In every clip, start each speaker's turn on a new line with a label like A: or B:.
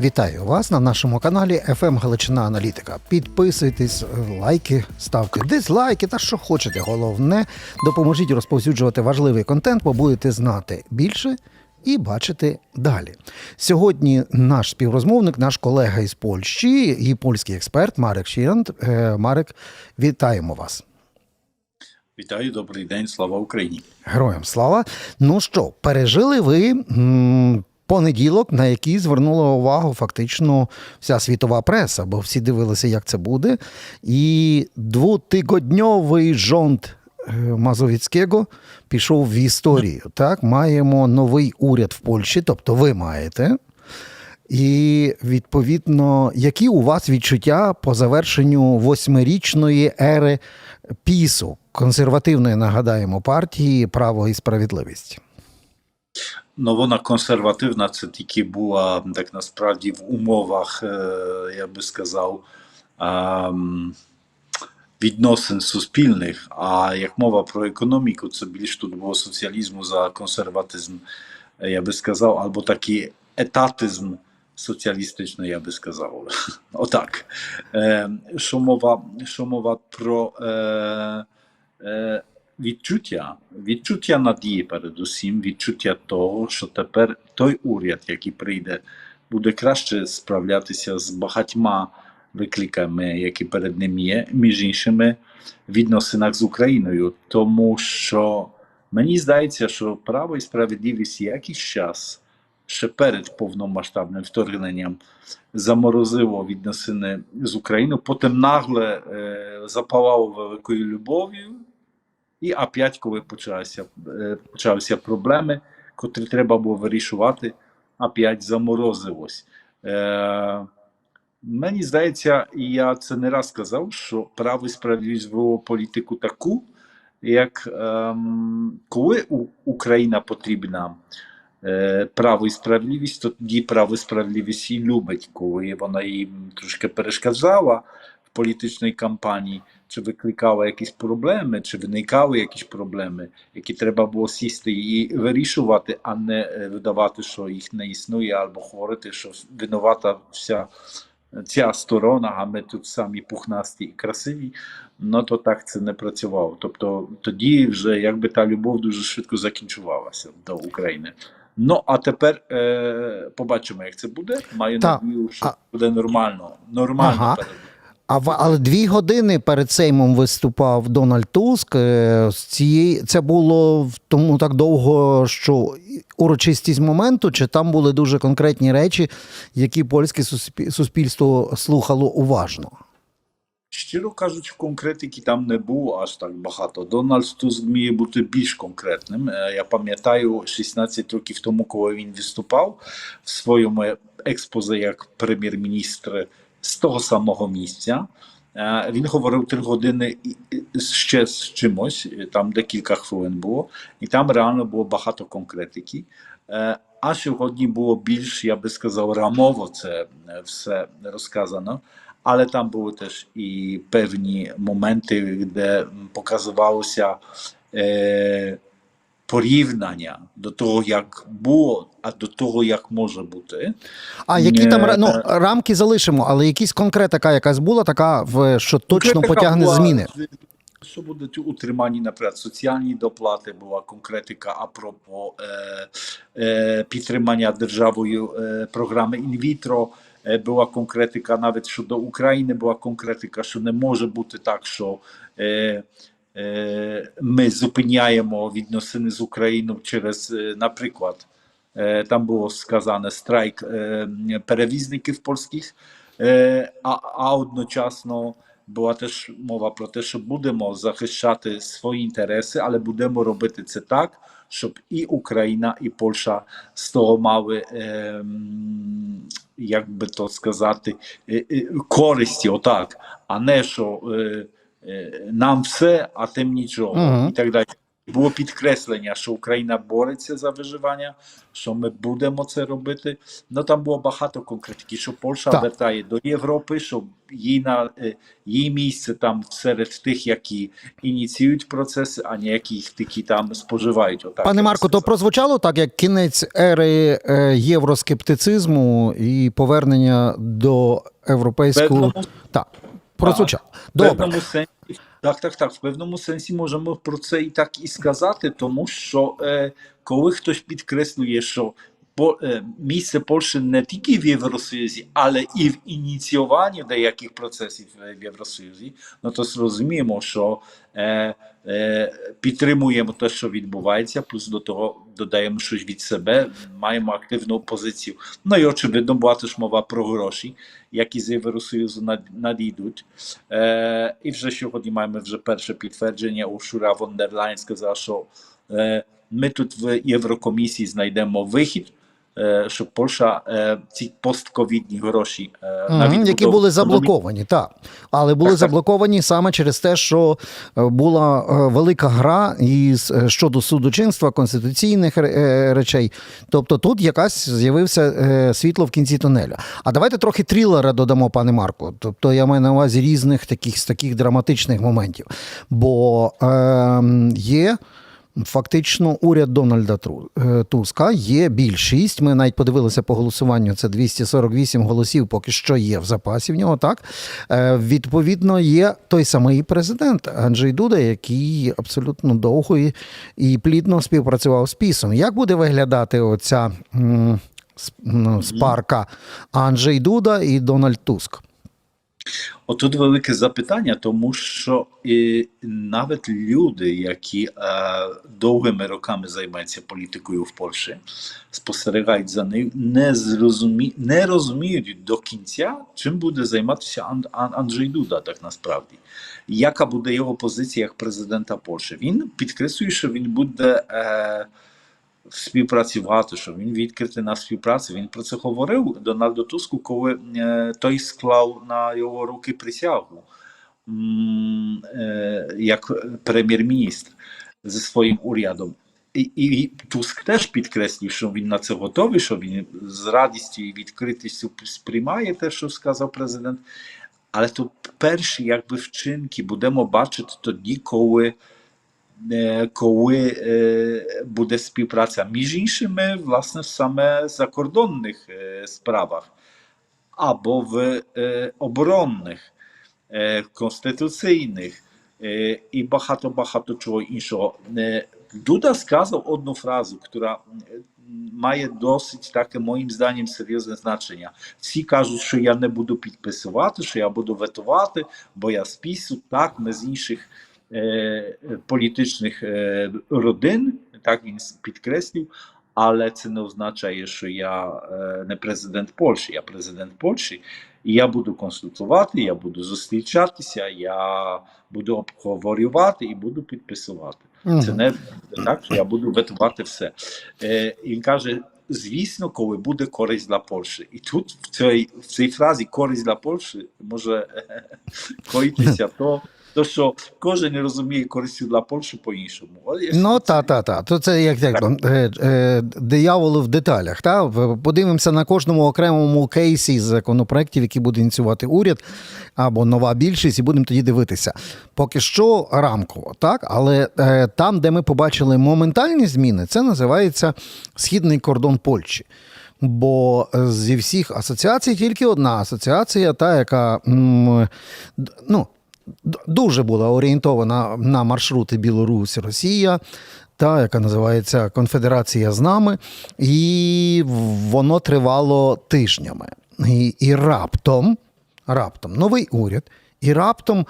A: Вітаю вас на нашому каналі FM Галичина Аналітика. Підписуйтесь, лайки, ставте дизлайки та що хочете. Головне, допоможіть розповсюджувати важливий контент, бо будете знати більше і бачити далі. Сьогодні наш співрозмовник, наш колега із Польщі і польський експерт Марек Шірант. Е, Марек, вітаємо вас.
B: Вітаю, добрий день, слава Україні.
A: Героям слава. Ну що, пережили ви м, понеділок, на який звернула увагу фактично вся світова преса, бо всі дивилися, як це буде. І двотигодньовий жонд е, Мазовіцького пішов в історію. Так, маємо новий уряд в Польщі, тобто ви маєте. І відповідно, які у вас відчуття по завершенню восьмирічної ери пісу консервативної, нагадаємо, партії Право і справедливість?
B: Вона консервативна, це тільки була так насправді в умовах, е, я би сказав, ем, відносин суспільних. А як мова про економіку, це більш тут було соціалізму за консерватизм, я би сказав, або такий етатизм соціалістичний, я би сказав. Отак. Е, що, мова, що мова про. Відчуття, відчуття надії передусім, відчуття того, що тепер той уряд, який прийде, буде краще справлятися з багатьма викликами, які перед ним є, між іншими в відносинах з Україною. Тому що мені здається, що право і справедливість якийсь час. Ще перед повномасштабним вторгненням заморозило відносини з Україною, потім нагле е, запалало великою любов'ю, і опять, коли почалися, е, почалися проблеми, котрі треба було вирішувати, опять заморозилось. Е, мені здається, і я це не раз казав, що право і справедливість вело політику таку, як ем, коли Україна потрібна е, право і справедливість, то тоді право і справедливість і любить, коли вона їм трошки перешкоджала в політичній кампанії, чи викликала якісь проблеми, чи виникали якісь проблеми, які треба було сісти і вирішувати, а не е, видавати, що їх не існує, або говорити, що винувата вся ця сторона, а ми тут самі пухнасті і красиві. Ну то так це не працювало. Тобто тоді вже якби та любов дуже швидко закінчувалася до України. Ну а тепер е, побачимо, як це буде. Маю надію, що буде нормально. Нормально
A: Ага. А але дві години перед Сеймом виступав Дональд Туск. Е, це було тому так довго, що урочистість моменту, чи там були дуже конкретні речі, які польське суспільство слухало уважно.
B: Щиро кажучи, конкретики там не було аж так багато. Дональд Туск вміє бути більш конкретним. Е, Я пам'ятаю 16 років тому, коли він виступав в своєму експозе як прем'єр-міністр з того самого місця. Е, Він говорив три години ще з чимось, там декілька хвилин було, і там реально було багато конкретики. Е, А сьогодні було більш, я би сказав, рамово це е, все розказано. Але там були теж і певні моменти, де показувалося порівняння до того, як було, а до того, як може бути.
A: А які там ну,
B: Е,
A: рамки залишимо, але якісь конкретика якась була така, в що точно
B: Конкретика
A: потягне
B: була,
A: зміни.
B: Що будуть утримані, наприклад, соціальні доплати, була конкретика апропо е, е, підтримання державою е, програми інвітро. Е, Була конкретика навіть щодо України, була конкретика, що не може бути так, що е, ми зупиняємо відносини з Україною через, е, наприклад, е, там було сказано страйк е, перевізників польських, е, а, а одночасно була теж мова про те, що будемо захищати свої інтереси, але будемо робити це так, щоб і Україна, і Польща з того мали, ем, як би то сказати, е, е, користі, отак, а не що е, е, нам все, а тим нічого,
A: Мгм.
B: і так далі. було підкреслення, що Україна бореться за виживання, що ми будемо це робити. Ну там було багато конкретики, що Польща
A: Так.
B: вертає до Європи, що їй на е, її місце там серед тих, які ініціюють процеси, а не яких тільки там споживають. Отак,
A: Пане Марко, то прозвучало так, як кінець ери е, євроскептицизму і повернення до європейського.
B: Певному-
A: Так, прозвучало.
B: В
A: Добре.
B: певному сенсі, так, так, так. В певному сенсі можемо про це і так і сказати, тому що е, коли хтось підкреслює, що по, е, місце Польщі не тільки в Євросоюзі, але і в ініціюванні деяких процесів е, в Євросоюзі, ну то зрозуміємо, що е, е, підтримуємо те, що відбувається, плюс до того додаємо щось від себе, маємо активну позицію. Ну і очевидно, була теж мова про гроші, які з Євросоюзу над- надійдуть. Е, і вже сьогодні маємо вже перше підтвердження. Уршура фон дер Лайн сказала, що е, ми тут в Єврокомісії знайдемо вихід, е, щоб Польща е, ці постковідні гроші е, на
A: Мгм, які були заблоковані, так. Але були
B: Так, так.
A: заблоковані саме через те, що е, була е, велика гра із е, щодо судочинства, конституційних е, речей. Тобто тут якась з'явився е, світло в кінці тунеля. А давайте трохи трилера додамо, пане Марко. Тобто я маю на увазі різних таких з таких драматичних моментів. Бо е, є. Фактично, уряд Дональда е, Туска є більшість. Ми навіть подивилися по голосуванню. Це 248 голосів, поки що є в запасі в нього. Так Е, відповідно, є той самий президент Анджей Дуда, який абсолютно довго і, і плідно співпрацював з пісом. Як буде виглядати оця ну, спарка Анджей Дуда і Дональд Туск?
B: Отут велике запитання, тому що і навіть люди, які е, довгими роками займаються політикою в Польщі, спостерігають за нею, не, зрозумі... не розуміють до кінця, чим буде займатися Ан... Ан... Анджей Дуда, так насправді. Яка буде його позиція як президента Польщі? Він підкреслює, що він буде. Е, співпрацювати, що він відкритий на співпрацю. Він про це говорив Дональду Туску, коли е, той склав на його руки присягу е, як прем'єр-міністр зі своїм урядом. І, і Туск теж підкреслив, що він на це готовий, що він з радістю і відкритістю сприймає те, що сказав президент. Але то перші якби вчинки будемо бачити тоді, коли коли е, буде співпраця між іншими, власне, саме в закордонних е, справах або в е, оборонних, е, конституційних е, і багато-багато чого іншого. Е, Дуда сказав одну фразу, яка має досить таке, моїм зданням, серйозне значення. Всі кажуть, що я не буду підписувати, що я буду ветувати, бо я з пісу, так, ми з інших е, політичних е, родин, так він підкреслив, але це не означає, що я е, не президент Польщі, я президент Польщі, і я буду консультувати, я буду зустрічатися, я буду обговорювати і буду підписувати. Це не так, що я буду ветувати все. Е, він каже: звісно, коли буде користь для Польщі. І тут в цій, в цій фразі користь для Польщі може коїтися то, то, що кожен розуміє користю для Польщі по-іншому.
A: Ну та, та, та. То це як, як е, е, дияволи в деталях. Та? Подивимося на кожному окремому кейсі з законопроєктів, які буде ініціювати уряд або нова більшість, і будемо тоді дивитися. Поки що рамково, так? Але е, там, де ми побачили моментальні зміни, це називається східний кордон Польщі. Бо зі всіх асоціацій тільки одна асоціація, та, яка ну, дуже була орієнтована на маршрути Білорусь, Росія, та, яка називається Конфедерація з нами, і воно тривало тижнями. І, і раптом, раптом новий уряд, і раптом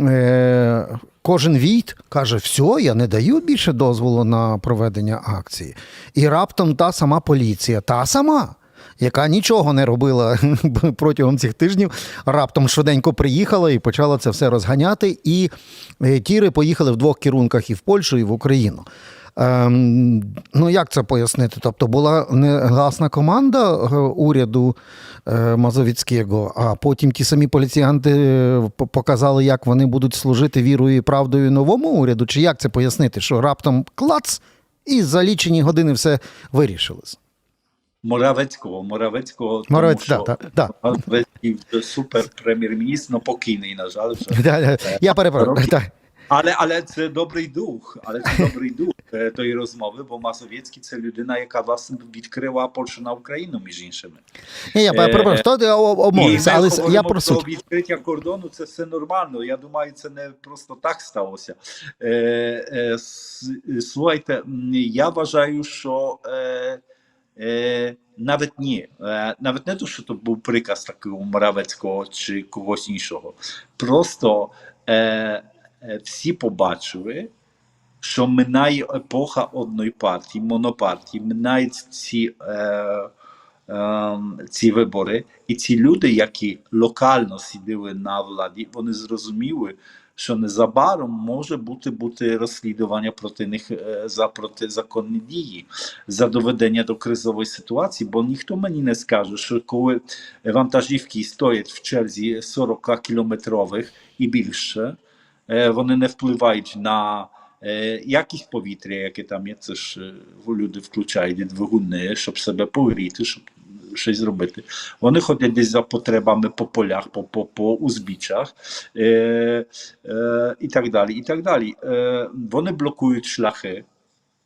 A: е, кожен війт каже: все, я не даю більше дозволу на проведення акції. І раптом та сама поліція, та сама. Яка нічого не робила протягом цих тижнів, раптом швиденько приїхала і почала це все розганяти. І е, тіри поїхали в двох керунках і в Польщу, і в Україну. Ем, ну, як це пояснити? Тобто була негласна команда е, уряду е, Мазовіцького, а потім ті самі поліціянти е, показали, як вони будуть служити вірою і правдою новому уряду? Чи як це пояснити? Що раптом клац, і за лічені години все вирішилось?
B: Моравецького, Моравецького,
A: Моравець,
B: тому
A: да,
B: що
A: да, да.
B: Моравецький супер прем'єр-міністр, ну покійний, на жаль. вже.
A: Да, Я перепрошую. Так.
B: Але, але це добрий дух, але це добрий дух тої розмови, бо Масовєцький це людина, яка власне відкрила Польщу на Україну, між іншими.
A: Ні, я перепрошую, обмовився, але я про суть.
B: відкриття кордону, це все нормально. Я думаю, це не просто так сталося. Е, е, слухайте, я вважаю, що е, е, навіть ні, е, навіть не то, що то був приказ такого Моравецького чи когось іншого. Просто е, е, всі побачили. Що минає епоха одної партії, монопартії, минають ці е, ем, ці вибори, і ці люди, які локально сиділи на владі, вони зрозуміли, що незабаром може бути, бути розслідування проти них е, за протизаконні дії, за доведення до кризової ситуації, бо ніхто мені не скаже, що коли вантажівки стоять в черзі 40 кілометрових і більше, е, вони не впливають на е, якість повітря, яке там є, це ж е, люди включають двигуни, щоб себе погріти, щоб щось зробити. Вони ходять десь за потребами по полях, по, по, по узбіччях е, е, і так далі. І так далі. Е, вони блокують шляхи.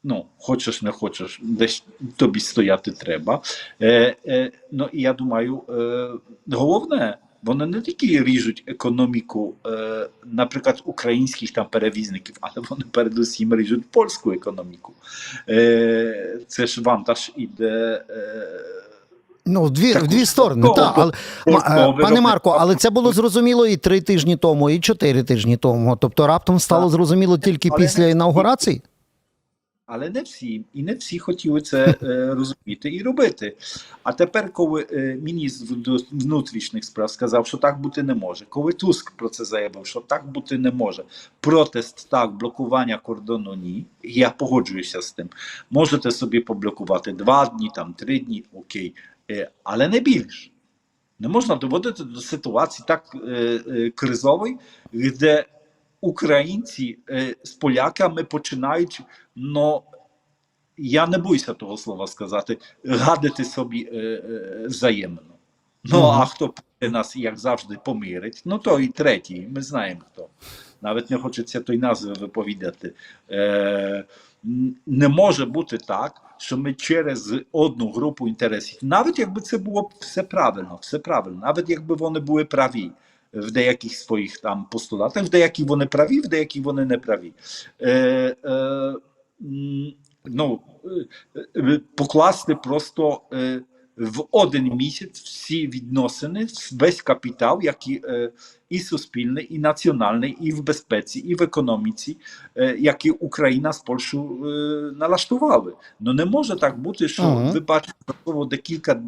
B: Ну, хочеш, не хочеш, десь тобі стояти треба. Е, е, ну, і я думаю, е, головне, вони не тільки ріжуть економіку, е, наприклад, українських там перевізників, але вони передусім ріжуть польську економіку. Е, це ж вантаж іде. Е,
A: Ну, в дві,
B: Так,
A: в дві сторони.
B: того-
A: Та, але, е, пане. Марко, але це було зрозуміло і три тижні тому, і чотири тижні тому. Тобто раптом стало
B: Так.
A: зрозуміло тільки
B: Але
A: після інаугурації?
B: Але не всі, і не всі хотіли це е, розуміти і робити. А тепер, коли е, міністр вну- внутрішніх справ сказав, що так бути не може, коли Туск про це заявив, що так бути не може, протест так, блокування кордону ні. Я погоджуюся з тим. Можете собі поблокувати два дні, там три дні, окей, але не більше. Не можна доводити до ситуації так е, е, кризової, де українці е, з поляками починають, ну я не боюся того слова сказати, гадити собі е, е, взаємно. Ну, а хто нас, як завжди, помирить? Ну, то і третій, ми знаємо хто. Навіть не хочеться той назви виповідати. Е, не може бути так, що ми через одну групу інтересів, навіть якби це було все правильно, все правильно, навіть якби вони були праві в деяких своїх там постулатах, в деяких вони праві, в деяких вони не праві. Е, е, ну, е, е, покласти просто е, в один місяць всі відносини, весь капітал, який е, і суспільний, і національний, і в безпеці, і в економіці, е, які Україна з Польщею е, налаштували. Ну не може так бути, що
A: Ага.
B: ви бачите декілька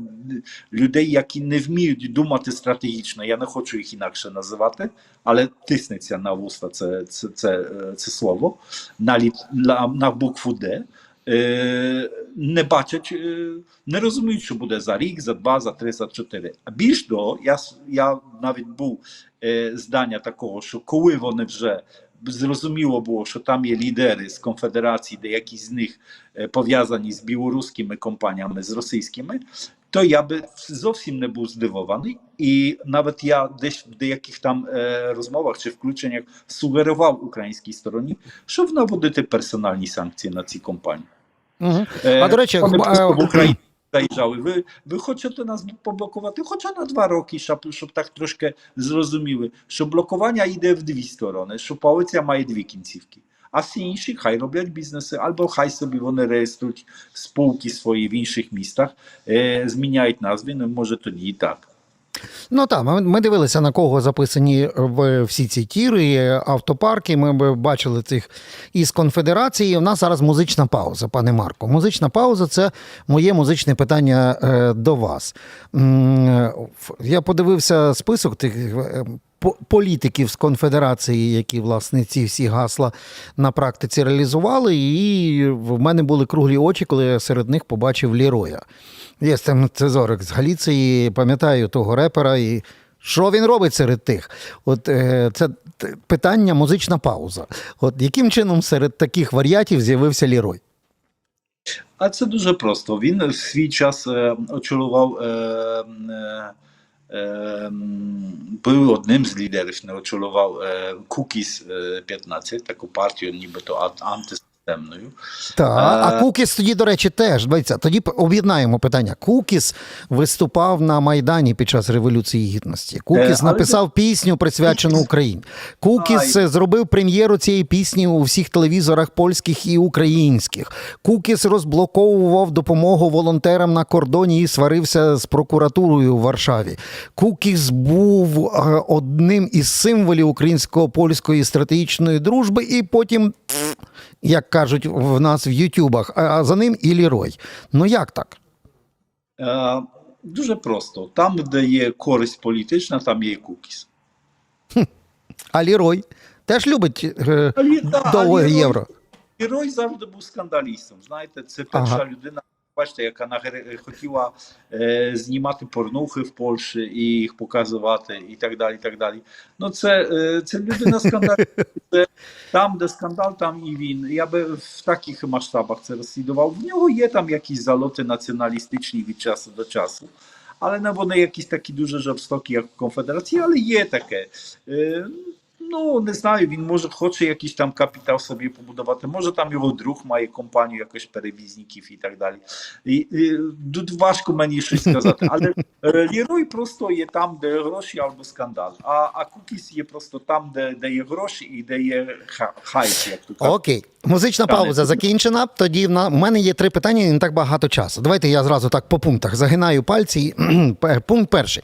B: людей, які не вміють думати стратегічно. Я не хочу їх інакше називати, але тиснеться на вуста це, це, це, це слово на, на, на букву Д. Е, не бачать, е, не розуміють, що буде за рік, за два, за три, за чотири. А більш того, я, с- я навіть був е, здання такого, що коли вони вже зрозуміло було, що там є лідери з конфедерації, деякі з них е, пов'язані з білоруськими компаніями, з російськими, то я би зовсім не був здивований. І навіть я десь в деяких там е, розмовах чи включеннях сугерував українській стороні, щоб наводити персональні санкції на ці компанії.
A: Угу.
B: Е,
A: А, до речі,
B: вони
A: м,
B: просто
A: е,
B: в Україні заїжджали. Ви, ви хочете нас поблокувати? Хоча на два роки, щоб, щоб так трошки зрозуміли, що блокування йде в дві сторони, що поліція має дві кінцівки. А всі інші хай роблять бізнеси, або хай собі вони реєструють спілки свої в інших містах, е, зміняють назви, ну так.
A: Ми, дивилися, на кого записані в всі ці тіри, автопарки. Ми б бачили цих із конфедерації. У нас зараз музична пауза, пане Марко. Музична пауза це моє музичне питання е, до вас. Е, Я подивився список тих. е, політиків з конфедерації, які власне ці всі гасла на практиці реалізували. І в мене були круглі очі, коли я серед них побачив Ліроя. Є там Цезорик з Галіції, пам'ятаю того репера. і що він робить серед тих? От е, це питання музична пауза. От яким чином серед таких варіатів з'явився Лірой?
B: А це дуже просто. Він в свій час е, очолював. Е, е, е, був одним з лідерів, не очолював е, Кукіс е, 15, таку партію, нібито ан- антисистемною.
A: Так, а
B: Е,
A: Кукіс тоді, до речі, теж дивіться, тоді об'єднаємо питання. Кукіс виступав на Майдані під час Революції Гідності. Кукіс
B: але
A: написав пісню, присвячену Україні. Кукіс е, зробив прем'єру цієї пісні у всіх телевізорах польських і українських. Кукіс розблоковував допомогу волонтерам на кордоні і сварився з прокуратурою в Варшаві. Кукіс був е, одним із символів українсько-польської стратегічної дружби, і потім як кажуть в нас в Ютубах, а за ним і Лірой. Ну як так?
B: Е, дуже просто. Там, де є користь політична, там є і Кукіс.
A: А Лірой теж любить е,
B: А довго а
A: євро.
B: Лірой завжди був скандалістом. Знаєте, це перша
A: Ага.
B: людина, бачите, яка нагр- хотіла е, знімати порнухи в Польщі і їх показувати, і так далі. І так далі. Ну, це, е, це людина скандаліст. Це Там, де скандал, там і він. Я би в таких масштабах це розслідував. В нього є там якісь залоти націоналістичні від часу до часу. Але не вони якісь такі дуже жорстокі, як в Конфедерації, але є таке. Е, Ну, не знаю, він може хоче якийсь там капітал собі побудувати. Може там його друг має компанію якось перевізників і так далі. І, і, тут важко мені щось сказати. Але е, Лірой просто є там, де гроші або скандал. А, а Кукіс є просто там, де, де є гроші і де є хайп, як тут.
A: Окей, музична пауза закінчена. Тоді в мене є три питання і не так багато часу. Давайте я зразу так по пунктах загинаю пальці. Пункт перший: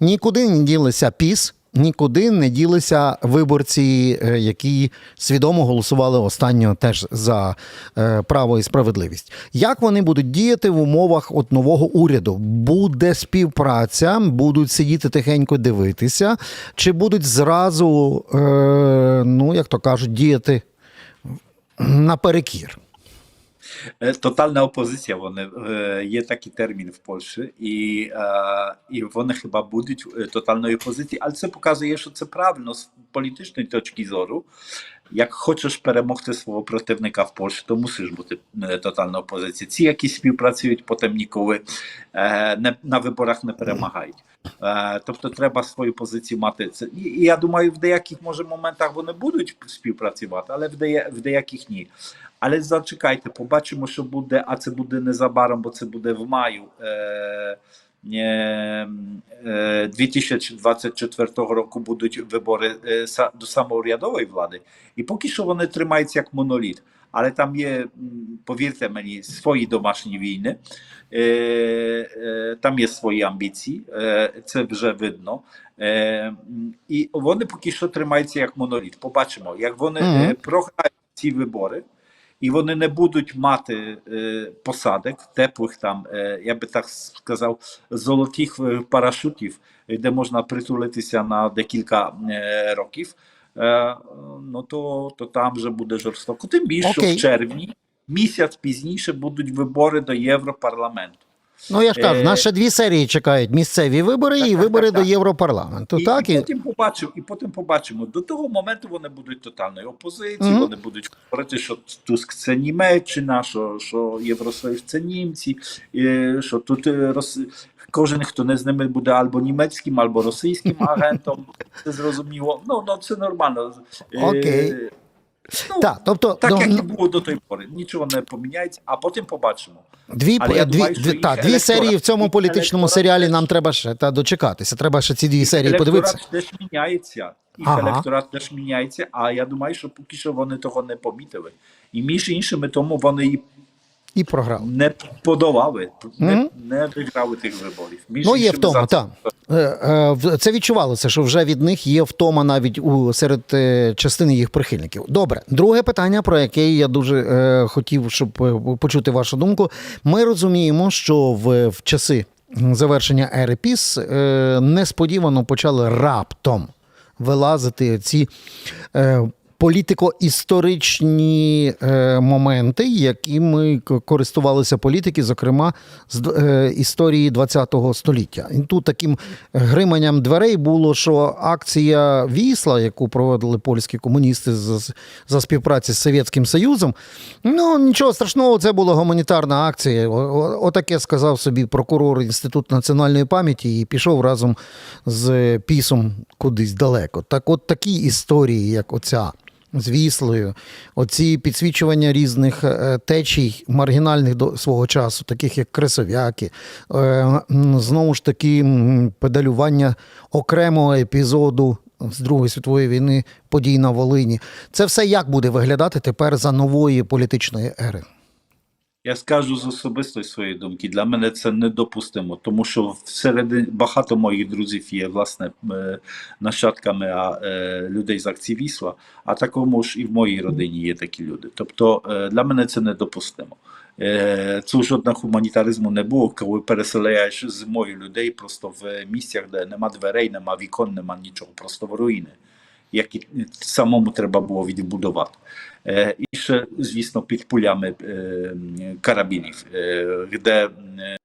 A: нікуди не ділися піс. Нікуди не ділися виборці, е, які свідомо голосували останньо теж за е, право і справедливість. Як вони будуть діяти в умовах от нового уряду? Буде співпраця, будуть сидіти тихенько дивитися, чи будуть зразу, е, ну як то кажуть, діяти наперекір?
B: Е, Тотальна опозиція. Вони е, є такий термін в Польщі, і, е, і вони хіба будуть тотальної опозиції, але це показує, що це правильно з політичної точки зору. Як хочеш перемогти свого противника в Польщі, то мусиш бути тотальна опозиція. Ці, які співпрацюють, потім ніколи не, на виборах не перемагають. Е, тобто треба свою позицію мати. І, я думаю, в деяких може моментах вони будуть співпрацювати, але в, дея, в деяких ні. Але зачекайте, побачимо, що буде, а це буде незабаром, бо це буде в маю. Е, е, е, 2024 року будуть вибори до самоурядової влади, і поки що вони тримаються як моноліт. Але там є, м, повірте мені, свої домашні війни, е, е, там є свої амбіції, це вже видно. І вони поки що тримаються як моноліт. Побачимо, як вони
A: Мгм.
B: е, програють ці вибори, і вони не будуть мати е, посадок, теплих там, е, я би так сказав, золотих парашутів, де можна притулитися на декілька е, років. Е, ну то, то там вже буде жорстоко. Тим більше що в червні, місяць пізніше будуть вибори до Європарламенту.
A: Ну я ж кажу,
B: Е,
A: ще дві серії чекають: місцеві вибори
B: Так,
A: і
B: так,
A: вибори
B: так,
A: до
B: так.
A: Європарламенту.
B: І,
A: так
B: і
A: і
B: потім побачимо, і потім побачимо. До того моменту вони будуть тотальною опозицією,
A: Мгм.
B: вони будуть говорити, що Туск це Німеччина, що, що Євросоюз це німці, що тут е, кожен, хто не з ними буде або німецьким, або російським агентом. Це зрозуміло. Ну, ну це нормально. Е,
A: Окей.
B: Ну,
A: так, тобто
B: так
A: ну,
B: як і
A: ну,
B: було до тої пори. Нічого не поміняється, а потім побачимо.
A: дві, дві,
B: думаю,
A: дві, та, дві серії в цьому політичному серіалі нам треба ще та дочекатися. Треба ще ці дві серії подивитися.
B: Теж міняється. Їх
A: Ага.
B: електорат теж міняється, а я думаю, що поки що вони того не помітили. І між іншими, тому вони і
A: І програв.
B: не подолали, не,
A: Мгм.
B: не виграли тих виборів. Між
A: Ну, є втома, так. Е, е, Це відчувалося, що вже від них є втома навіть у серед е, частини їх прихильників. Добре, друге питання, про яке я дуже е, хотів, щоб почути вашу думку. Ми розуміємо, що в, в часи завершення ери ПІС е, несподівано почали раптом. вилазити ці е, політико-історичні е, моменти, якими користувалися політики, зокрема з е, історії ХХ століття. І тут таким гриманням дверей було, що акція Вісла, яку проводили польські комуністи за, за співпраці з Совєтським Союзом, ну нічого страшного, це була гуманітарна акція. Отаке сказав собі прокурор Інституту національної пам'яті і пішов разом з пісом кудись далеко. Так, от такі історії, як оця. З віслою, оці підсвічування різних е, течій маргінальних до свого часу, таких як кресовяки, е, знову ж таки педалювання окремого епізоду з Другої світової війни подій на Волині. Це все як буде виглядати тепер за нової політичної ери?
B: Я скажу з особистої своєї думки, для мене це недопустимо, тому що всередині багато моїх друзів є власне е, нащадками а, е, людей з акції Вісла, а також і в моїй родині є такі люди. Тобто е, для мене це недопустимо. Е, Це жодного гуманітаризму не було, коли переселяєш зимою людей просто в місцях, де нема дверей, нема вікон, нема нічого, просто в руїни, які самому треба було відбудувати. І ще, звісно, під пулями е, карабінів, е, де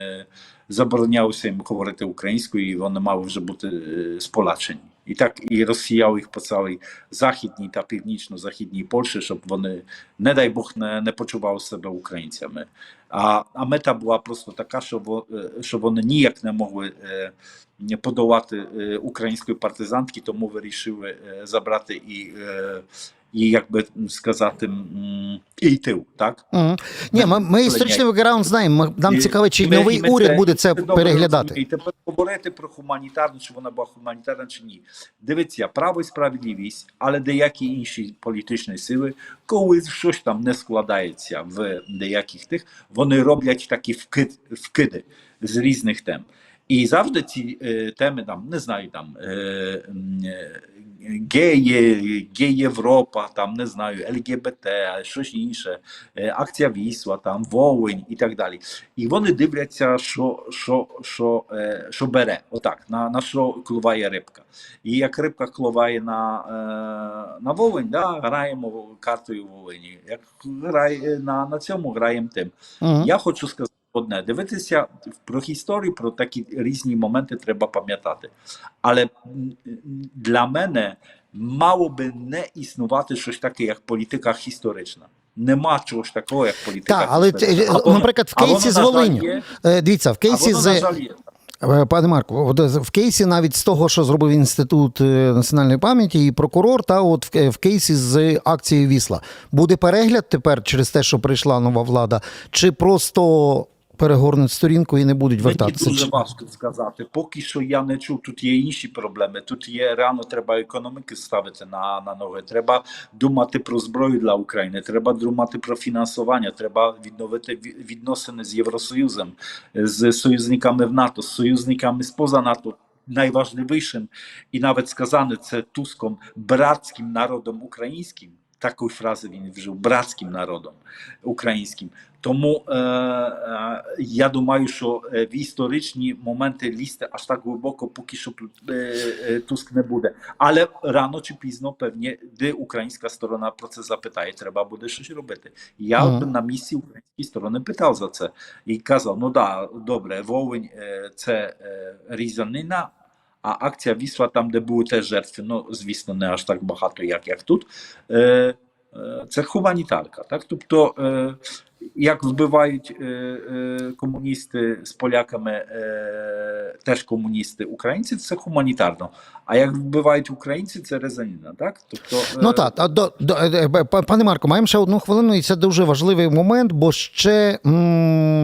B: е, заборонялося їм говорити українською, і вони мали вже бути сполачені. І так і розсіяли їх по цілій західній та північно-західній Польщі, щоб вони, не дай Бог, не, не почували себе українцями. А, а мета була просто така, що, во- що вони ніяк не могли подолати української партизантки, тому вирішили забрати і, і як би сказати, і тил, так?
A: Угу. Ні, ми, ми історичний бекграунд знаємо. Ми, нам цікаво, чи
B: і
A: новий
B: і
A: уряд буде це
B: добре
A: переглядати.
B: І тепер говорити про гуманітарну, чи вона була гуманітарна, чи ні. Дивіться, право і справедливість, але деякі інші політичні сили, коли щось там не складається в деяких тих, вони роблять такі вкид, вкиди з різних тем. І завжди ці е, теми там, не знаю, там е, е, геї, гей Європа, там не знаю, ЛГБТ, щось інше, е, акція Вісла, там Волинь і так далі. І вони дивляться, що, що, що, е, що бере, отак, на, на що клуває рибка. І як рибка клуває на, е, на Волинь, да, граємо картою Волині. Як грає на, на цьому граємо тим.
A: Угу.
B: Я хочу сказати одне: дивитися про історію, про такі різні моменти треба пам'ятати. Але для мене мало би не існувати щось таке, як політика історична. Нема чогось такого, як політика.
A: Так, але
B: історична.
A: е,
B: А воно-
A: наприклад, в кейсі з Волиню. Е, Дивіться, в кейсі з. Е, Пане Марко, в кейсі навіть з того, що зробив інститут е, національної пам'яті і прокурор, та от в кейсі з акцією Вісла буде перегляд тепер через те, що прийшла нова влада, чи просто перегорнуть сторінку і не будуть
B: Мені
A: вертатися?
B: дуже важко сказати. Поки що я не чув. Тут є інші проблеми. Тут є реально треба економіки ставити на, на ноги. Треба думати про зброю для України. Треба думати про фінансування. Треба відновити відносини з Євросоюзом, з союзниками в НАТО, з союзниками споза НАТО. Найважливішим і навіть сказане це Туском братським народом українським. Такої фрази він вжив братським народом українським. Тому е, е, я думаю, що е, в історичні моменти лізти аж так глибоко, поки що тут е, е, Туск не буде. Але рано чи пізно, певні, де українська сторона про це запитає, треба буде щось робити. Я
A: Мгм.
B: б на місці української сторони питав за це і казав: ну да, добре, Волинь е, це е, різанина. А акція Вісла, там, де були теж жертви, ну звісно, не аж так багато, як, як тут. Е, е, це гуманітарка. Так? Тобто, е, як вбивають е, е, комуністи з поляками, е, теж комуністи українці, це гуманітарно. А як вбивають українці, це резаніна. Так? Тобто,
A: Ну так, до, до, па- пане Марко, маємо ще одну хвилину, і це дуже важливий момент, бо ще,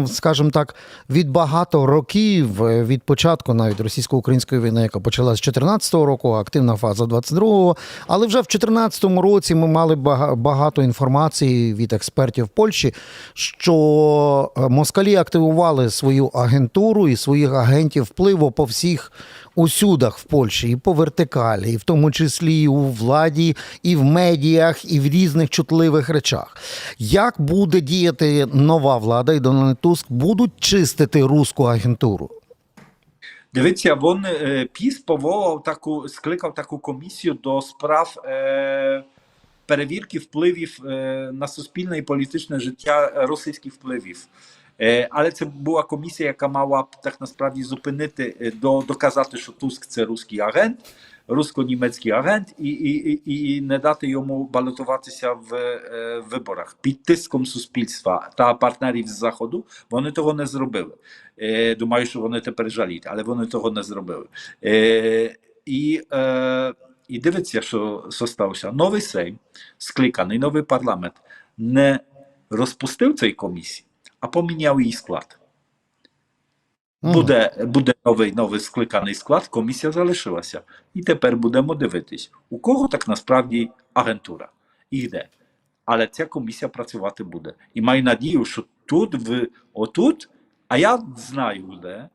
A: скажімо так, від багато років, від початку навіть російсько-української війни, яка почалась з 14-го року, активна фаза 22-го, але вже в 14-му році ми мали бага- багато інформації від експертів Польщі, що е, москалі активували свою агентуру і своїх агентів впливу по всіх усюдах в Польщі, і по вертикалі, і в тому числі і у владі, і в медіях, і в різних чутливих речах. Як буде діяти нова влада і Дональд Туск будуть чистити руську агентуру?
B: Дивіться, він е, ПІС поволав таку, скликав таку комісію до справ е, перевірки впливів е, на суспільне і політичне життя російських впливів. Е, але це була комісія, яка мала б так насправді зупинити, е, до, доказати, що Туск це русський агент, русько-німецький агент, і, і, і, не дати йому балотуватися в е, виборах під тиском суспільства та партнерів з заходу. Вони того не зробили. Е, думаю, що вони тепер жаліють, але вони того не зробили. Е, і, е, і дивиться, що, що сталося. Новий Сейм, скликаний новий парламент, не розпустив цей комісії, а поміняв її склад.
A: Мгм.
B: Буде, буде новий, новий скликаний склад, комісія залишилася. І тепер будемо дивитись, у кого так насправді агентура і де. Але ця комісія працювати буде. І маю надію, що тут, в, отут, а я знаю де,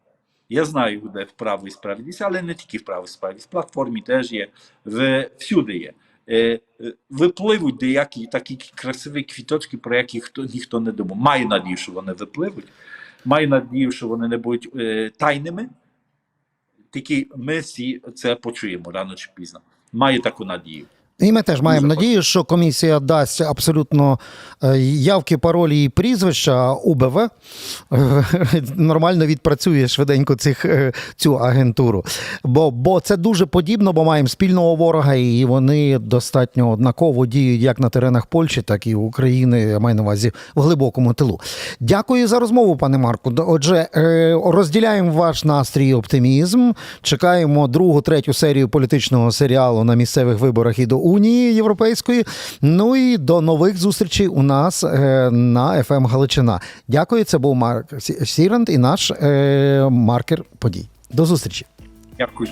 B: я знаю, де в право і справедливість, але не тільки в право і справедливість, в платформі теж є, в, всюди є. Е, е, Випливуть деякі такі красиві квіточки, про які хто, ніхто не думав. Маю надію, що вони випливуть. Маю надію, що вони не будуть е, тайними. Тільки ми всі це почуємо рано чи пізно. Маю таку надію.
A: І ми теж маємо надію, що комісія дасть абсолютно е, явки, паролі і прізвища УБВ е, нормально відпрацює швиденько цих, е, цю агентуру. Бо, бо це дуже подібно, бо маємо спільного ворога, і вони достатньо однаково діють як на теренах Польщі, так і України, я маю на увазі в глибокому тилу. Дякую за розмову, пане Марку. Отже, розділяємо ваш настрій і оптимізм. Чекаємо другу, третю серію політичного серіалу на місцевих виборах і до Унії Європейської. Ну і до нових зустрічей у нас е, на ФМ Галичина. Дякую. Це був Марк Сіранд і наш е, маркер подій. До зустрічі.
B: Дякую.